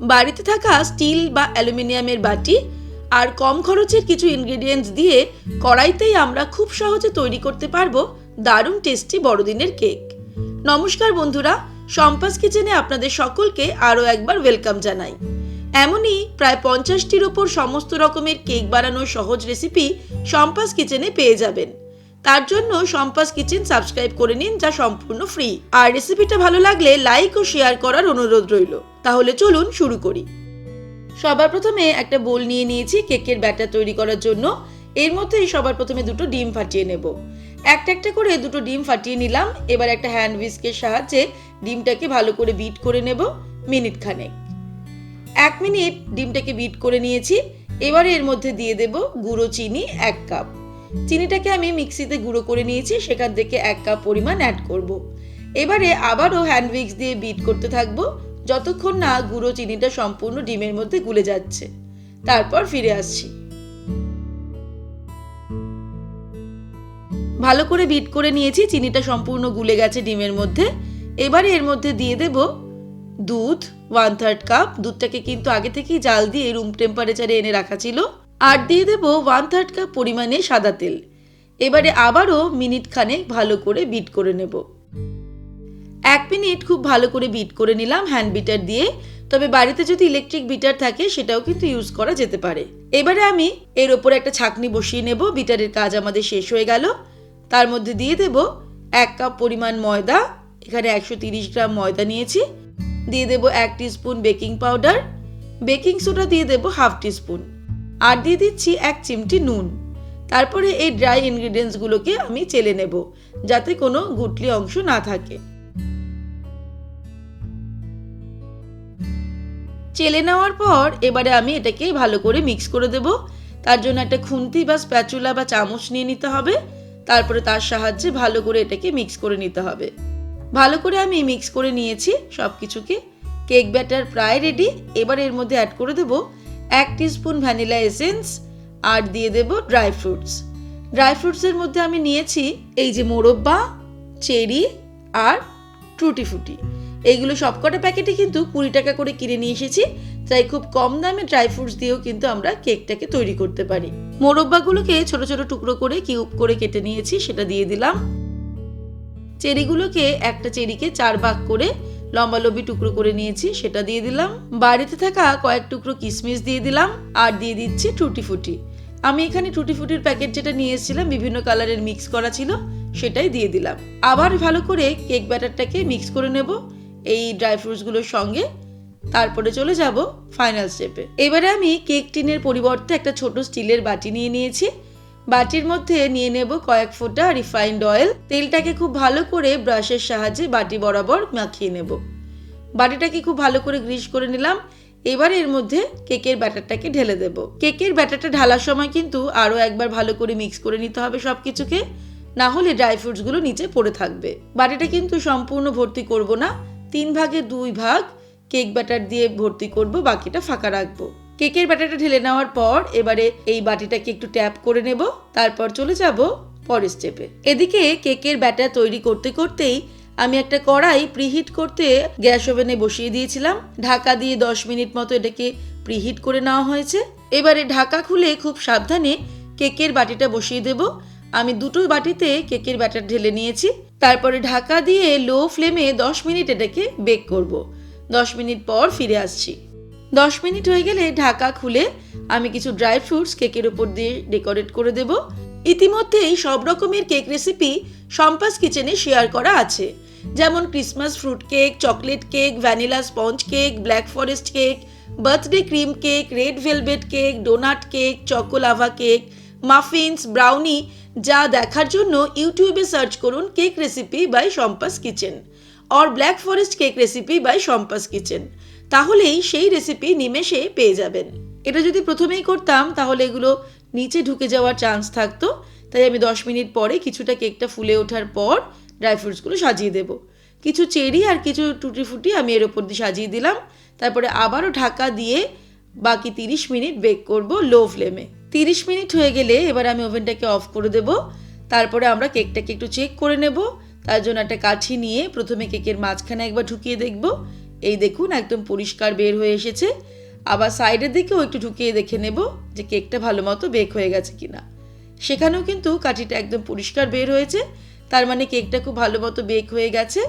বাড়িতে থাকা স্টিল বা অ্যালুমিনিয়ামের বাটি আর কম খরচের কিছু ইনগ্রেডিয়েন্টস দিয়ে কড়াইতেই আমরা খুব সহজে তৈরি করতে পারব দারুণ টেস্টি বড়দিনের কেক নমস্কার বন্ধুরা সম্পাস কিচেনে আপনাদের সকলকে আরও একবার ওয়েলকাম জানাই। এমনই প্রায় পঞ্চাশটির ওপর সমস্ত রকমের কেক বানানোর সহজ রেসিপি সম্পাস কিচেনে পেয়ে যাবেন। তার জন্য সম্পাস কিচেন সাবস্ক্রাইব করে নিন, যা সম্পূর্ণ ফ্রি। আর রেসিপিটা ভালো লাগলে লাইক ও শেয়ার করার অনুরোধ রইল। তাহলে চলুন শুরু করি। সবার প্রথমে একটা বোল নিয়ে নিয়েছি কেকের ব্যাটার তৈরি করার জন্য। এর মধ্যেই সবার প্রথমে দুটো ডিম ফাটিয়ে নেব। একটা একটা করে দুটো ডিম ফাটিয়ে নিলাম। এবার একটা হ্যান্ড উইস্কের সাহায্যে ডিমটাকে ভালো করে বিট করে নেব মিনিট খানেক। এক মিনিট ডিমটাকে বিট করে নিয়েছি। এবারে এর মধ্যে দিয়ে দেব গুঁড়ো চিনি এক কাপ। চিনিটাকে আমি মিক্সিতে গুঁড়ো করে নিয়েছি, সেখান থেকে এক কাপ পরিমাণ অ্যাড করব। এবারে আবারও হ্যান্ড উইক্স দিয়ে বিট করতে থাকব, যতক্ষণ না গুঁড়ো চিনিটা সম্পূর্ণ ডিমের মধ্যে গুলে যাচ্ছে। তারপর ফিরে আসছি। ভালো করে বিট করে নিয়েছি, চিনিটা সম্পূর্ণ গুলে গেছে ডিমের মধ্যে। এবারে এর মধ্যে দিয়ে দেব দুধ ওয়ান থার্ড কাপ দুধটাকে কিন্তু আগে থেকেই জাল দিয়ে রুম টেম্পারেচারে এনে রাখা ছিল। আর দিয়ে দেব ওয়ান থার্ড কাপ পরিমাণে সাদা তেল। এবারে আবারও মিনিট খানেক ভালো করে বিট করে নেব। এক মিনিট খুব ভালো করে বিট করে নিলাম হ্যান্ড বিটার দিয়ে। তবে বাড়িতে যদি ইলেকট্রিক বিটার থাকে, সেটাও কিন্তু ইউজ করা যেতে পারে। এবারে আমি এর ওপরে একটা ছাকনি বসিয়ে নেব। বিটারের কাজ আমাদের শেষ হয়ে গেল। তার মধ্যে দিয়ে দেব এক কাপ পরিমাণ ময়দা। এখানে একশো তিরিশ গ্রাম ময়দা নিয়েছি। দিয়ে দেব এক spoon baking powder baking soda দিয়ে দেব হাফ স্পুন আর দিয়ে দিচ্ছি এক চিমটি নুন। তারপরে এই ড্রাই ইনগ্রিডিয়েন্টসগুলোকে আমি চেলে নেব, যাতে কোনো গুটলি অংশ না থাকে। চেলে নেওয়ার পর এবারে আমি এটাকে ভালো করে মিক্স করে দেব। তার জন্য একটা খুন্তি বা স্প্যাচুলা বা চামচ নিয়ে নিতে হবে। তারপরে তার সাহায্যে ভালো করে এটাকে মিক্স করে নিতে হবে। ভালো করে আমি মিক্স করে নিয়েছি সব কিছুকে কেক ব্যাটার প্রায় রেডি এবার এর মধ্যে অ্যাড করে দেব এক স্পুন ভ্যানিলা এসেন্স আর দিয়ে দেব ড্রাই ফ্রুটস ড্রাই ফ্রুটসের মধ্যে আমি নিয়েছি এই যে মোরব্বা, চেরি আর ট্রুটি ফুটি এইগুলো সবকটা প্যাকেটে কিন্তু কুড়ি টাকা করে কিনে নিয়ে এসেছি, তাই খুব কম দামে ড্রাই ফ্রুটস দিয়েও কিন্তু আমরা কেকটাকে তৈরি করতে পারি। মোরব্বাগুলোকে ছোট ছোট টুকরো করে কিউব করে কেটে নিয়েছি, সেটা দিয়ে দিলাম। চেরিগুলোকে একটা চেরিকে চার ভাগ করে লম্বালম্বি টুকরো করে নিয়েছি, সেটা দিয়ে দিলাম। বাড়িতে থাকা কয়েক টুকরো কিশমিশ দিয়ে দিলাম আর দিয়ে দিচ্ছি টুটি ফুটি। আমি এখানে টুটি ফুটির প্যাকেট যেটা নিয়ে এসেছিলাম, বিভিন্ন কালারের মিক্স করা ছিল, সেটাই দিয়ে দিলাম। আবার ভালো করে কেক ব্যাটারটাকে মিক্স করে নেব এই ড্রাই ফ্রুটসগুলোর সঙ্গে। তারপরে চলে যাব ফাইনাল স্টেপে। এবারে আমি কেক টিনের পরিবর্তে একটা ছোট স্টিলের বাটি নিয়ে নিয়েছি। বাটির মধ্যে নিয়ে নেব কয়েক ফোঁটা রিফাইন্ড অয়েল তেলটাকে খুব ভালো করে ব্রাশের সাহায্যে বাটি বরাবর মাখিয়ে নেব। বাটিটাকে খুব ভালো করে গ্রিস করে নিলাম। এবার এর মধ্যে কেকের ব্যাটারটাকে ঢেলে দেব। কেকের ব্যাটারটা ঢালার সময় কিন্তু আরও একবার ভালো করে মিক্স করে নিতে হবে সব কিছুকে না হলে ড্রাই ফ্রুটসগুলো নিচে পড়ে থাকবে। বাটিটা কিন্তু সম্পূর্ণ ভর্তি করব না। তিন ভাগে দুই ভাগ কেক ব্যাটার দিয়ে ভর্তি করব, বাকিটা ফাঁকা রাখব। কেকের ব্যাটারটা ঢেলে নেওয়ার পর এবারে এই বাটিটাকে একটু ট্যাপ করে নেব, তারপর চলে যাব পরের স্টেপে এদিকে কেকের ব্যাটার তৈরি করতে করতেই আমি একটা কড়াই প্রিহিট করতে গ্যাস ওভেনে বসিয়ে দিয়েছিলাম। ঢাকা দিয়ে দশ মিনিট মতো এটাকে প্রিহিট করে নেওয়া হয়েছে। এবারে ঢাকা খুলে খুব সাবধানে কেকের বাটিটা বসিয়ে দেব। আমি দুটো বাটিতে কেকের ব্যাটার ঢেলে নিয়েছি। তারপরে ঢাকা দিয়ে লো ফ্লেমে দশ মিনিট এটাকে বেক করব। দশ মিনিট পর ফিরে আসছি। দশ মিনিট হয়ে গেলে ঢাকা খুলে আমি কিছু ড্রাই ফ্রুটস কেকের উপর দিয়ে ডেকোরেট করে দেব। ইতিমধ্যেই সব রকমের কেক রেসিপি সম্পাস কিচেনে শেয়ার করা আছে। যেমন Christmas fruit cake chocolate cake vanilla sponge cake black forest cake birthday cream cake red velvet cake donut cake choco lava cake muffins brownie যা দেখার জন্য ইউটিউবে সার্চ করুন cake recipe by Sampa's kitchen or black forest cake recipe by Sampa's kitchen তাহলেই সেই recipe নিমেষে পেয়ে যাবেন। এটা যদি প্রথমেই করতাম, তাহলে এগুলো নিচে ঢুকে যাওয়ার চান্স থাকতো। তাই আমি দশ মিনিট পরে কিছুটা কেকটা ফুলে ওঠার পর ড্রাই ফ্রুটসগুলো সাজিয়ে দেব। কিছু চেরি আর কিছু টুটি ফুটি আমি এর ওপর দিয়ে সাজিয়ে দিলাম। তারপরে আবারও ঢাকা দিয়ে বাকি তিরিশ মিনিট বেক করব লো ফ্লেমে তিরিশ মিনিট হয়ে গেলে এবার আমি ওভেনটাকে অফ করে দেব। তারপরে আমরা কেকটাকে একটু চেক করে নেব। তার জন্য একটা কাঠি নিয়ে প্রথমে কেকের মাঝখানে একবার ঢুকিয়ে দেখব। এই দেখুন, একদম পরিষ্কার বের হয়ে এসেছে। আবার সাইডের দিকেও একটু ঢুকিয়ে দেখে নেব যে কেকটা ভালো মতো বেক হয়ে গেছে কিনা। সেখানেও কিন্তু কাঠিটা একদম পরিষ্কার বের হয়েছে। তার মানে কেকটা খুব ভালো মতো বেক হয়ে গেছে।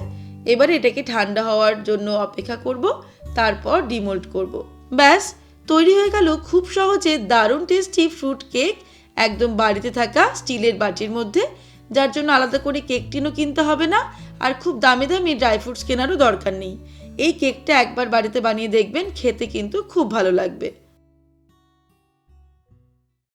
এবারে এটাকে ঠান্ডা হওয়ার জন্য অপেক্ষা করব, তারপর ডিমোল্ড করব। ব্যাস, তৈরি হয়ে গেল খুব সহজে দারুণ টেস্টি ফ্রুট কেক, একদম বাড়িতে থাকা স্টিলের বাটির মধ্যে, যার জন্য আলাদা করে কেক টিনও কিনতে হবে না, আর খুব দামি দামি ড্রাই ফ্রুটস কেনারও দরকার নেই। এই কেকটা একবার বাড়িতে বানিয়ে দেখবেন খেতে কিন্তু খুব ভালো লাগবে।